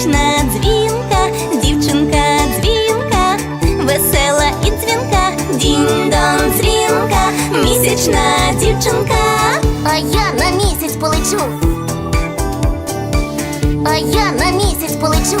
місячна дзвінка, дівчинка дзвінка, весела і дзвінка, дінь-дон дзвінка, місячна дівчинка. А я на місяць полечу. А я на місяць полечу.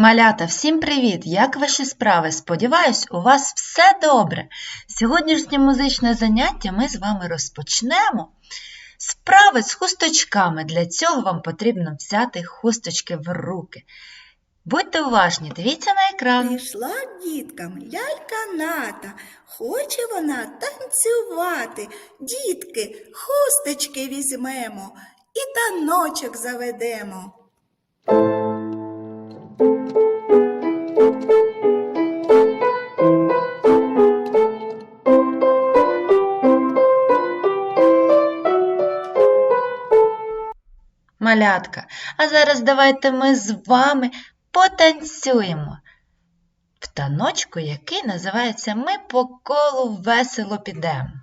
Малята, всім привіт! Як ваші справи? Сподіваюсь, у вас все добре. Сьогоднішнє музичне заняття ми з вами розпочнемо. Справи з хусточками. Для цього вам потрібно взяти хусточки в руки. Будьте уважні, дивіться на екран. Прийшла діткам лялька ната, хоче вона танцювати. Дітки, хусточки візьмемо і таночок заведемо. Малятка, а зараз давайте ми з вами потанцюємо. В таночку, який називається Ми по колу весело підемо.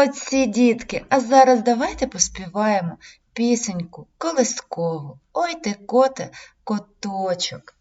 Молодці, дітки, а зараз давайте поспіваємо пісеньку колискову. Ой ти, коте, коточок.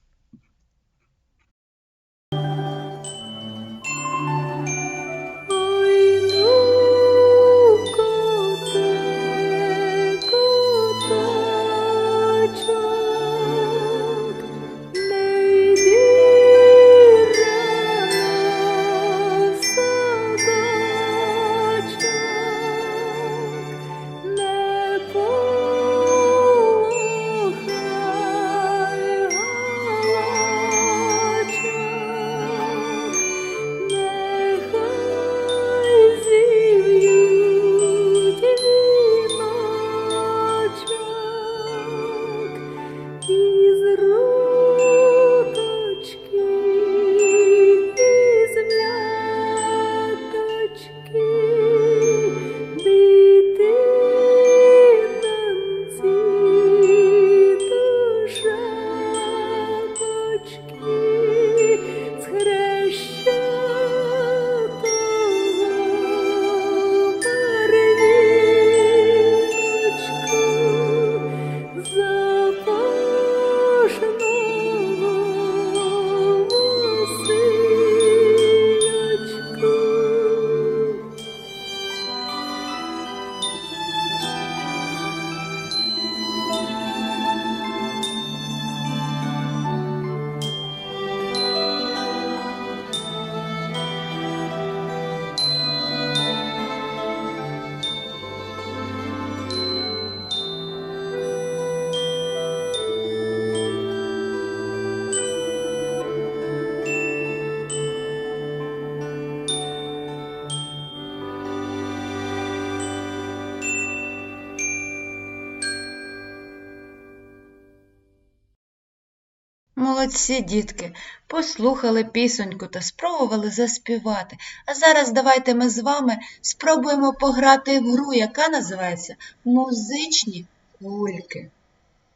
Молодці, дітки, послухали пісоньку та спробували заспівати. А зараз давайте ми з вами спробуємо пограти в гру, яка називається Музичні кульки.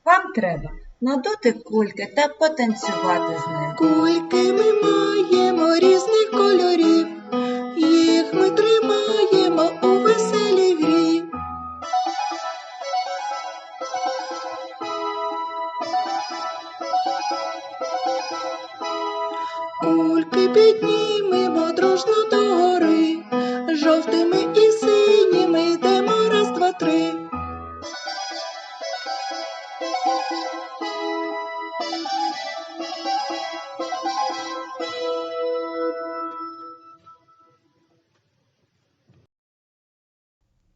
Вам треба надути кульки та потанцювати з ними. Кульки ми маємо різних кольорів, Кульки піднімемо дружно до гори, жовтими і синіми йдемо раз, два, три.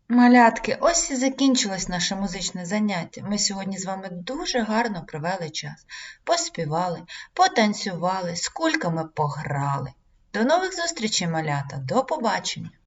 Малятки, ось і закінчилось наше музичне заняття. Ми сьогодні з вами дуже гарно провели час. Поспівали, потанцювали, з кульками пограли. До нових зустрічей, малята, до побачення!